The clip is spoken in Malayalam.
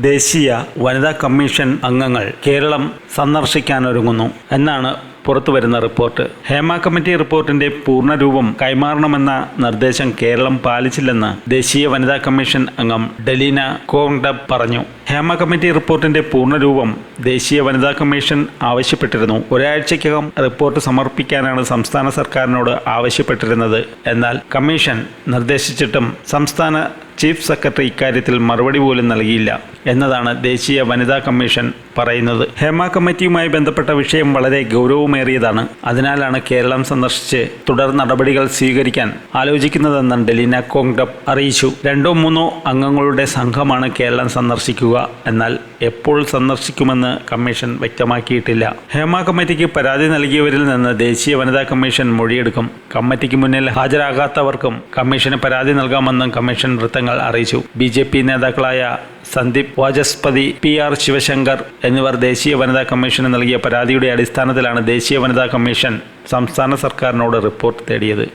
ദേശീയ വനിതാ കമ്മീഷൻ അംഗങ്ങൾ കേരളം സന്ദർശിക്കാനൊരുങ്ങുന്നു എന്നാണ് പുറത്തുവരുന്ന റിപ്പോർട്ട്. ഹേമ കമ്മിറ്റി റിപ്പോർട്ടിന്റെ പൂർണരൂപം കൈമാറണമെന്ന നിർദ്ദേശം കേരളം പാലിച്ചില്ലെന്ന് ദേശീയ വനിതാ കമ്മീഷൻ അംഗം ഡലീന കോങ്ഡബ് പറഞ്ഞു. ഹേമ കമ്മിറ്റി റിപ്പോർട്ടിന്റെ പൂർണരൂപം ദേശീയ വനിതാ കമ്മീഷൻ ആവശ്യപ്പെട്ടിരുന്നു. ഒരാഴ്ചയ്ക്കകം റിപ്പോർട്ട് സമർപ്പിക്കാനാണ് സംസ്ഥാന സർക്കാരിനോട് ആവശ്യപ്പെട്ടിരുന്നത്. എന്നാൽ കമ്മീഷൻ നിർദ്ദേശിച്ചിട്ടും സംസ്ഥാന ചീഫ് സെക്രട്ടറി ഇക്കാര്യത്തിൽ മറുപടി പോലും നൽകിയില്ല എന്നതാണ് ദേശീയ വനിതാ കമ്മീഷൻ പറയുന്നത്. ഹേമ കമ്മിറ്റിയുമായി ബന്ധപ്പെട്ട വിഷയം വളരെ ഗൗരവമേറിയതാണ്. അതിനാലാണ് കേരളം സന്ദർശിച്ച് തുടർ നടപടികൾ സ്വീകരിക്കാൻ ആലോചിക്കുന്നതെന്ന് ഡെലിന കോങ്ഡപ്പ് അറിയിച്ചു. രണ്ടോ മൂന്നോ അംഗങ്ങളുടെ സംഘമാണ് കേരളം സന്ദർശിക്കുക. എന്നാൽ എപ്പോൾ സന്ദർശിക്കുമെന്ന് കമ്മീഷൻ വ്യക്തമാക്കിയിട്ടില്ല. ഹേമ കമ്മിറ്റിക്ക് പരാതി നൽകിയവരിൽ നിന്ന് ദേശീയ വനിതാ കമ്മീഷൻ മൊഴിയെടുക്കും. കമ്മിറ്റിക്ക് മുന്നിൽ ഹാജരാകാത്തവർക്കും കമ്മീഷന് പരാതി നൽകാമെന്നും കമ്മീഷൻ വൃത്തങ്ങൾ അറിയിച്ചു. ബി നേതാക്കളായ സന്ദീപ് വാചസ്പതി പി ആർ ശിവശങ്കർ എന്നിവർ ദേശീയ വനിതാ കമ്മീഷന് നൽകിയ പരാതിയുടെ അടിസ്ഥാനത്തിലാണ് ദേശീയ വനിതാ കമ്മീഷൻ സംസ്ഥാന സർക്കാരിനോട് റിപ്പോർട്ട് തേടിയത്.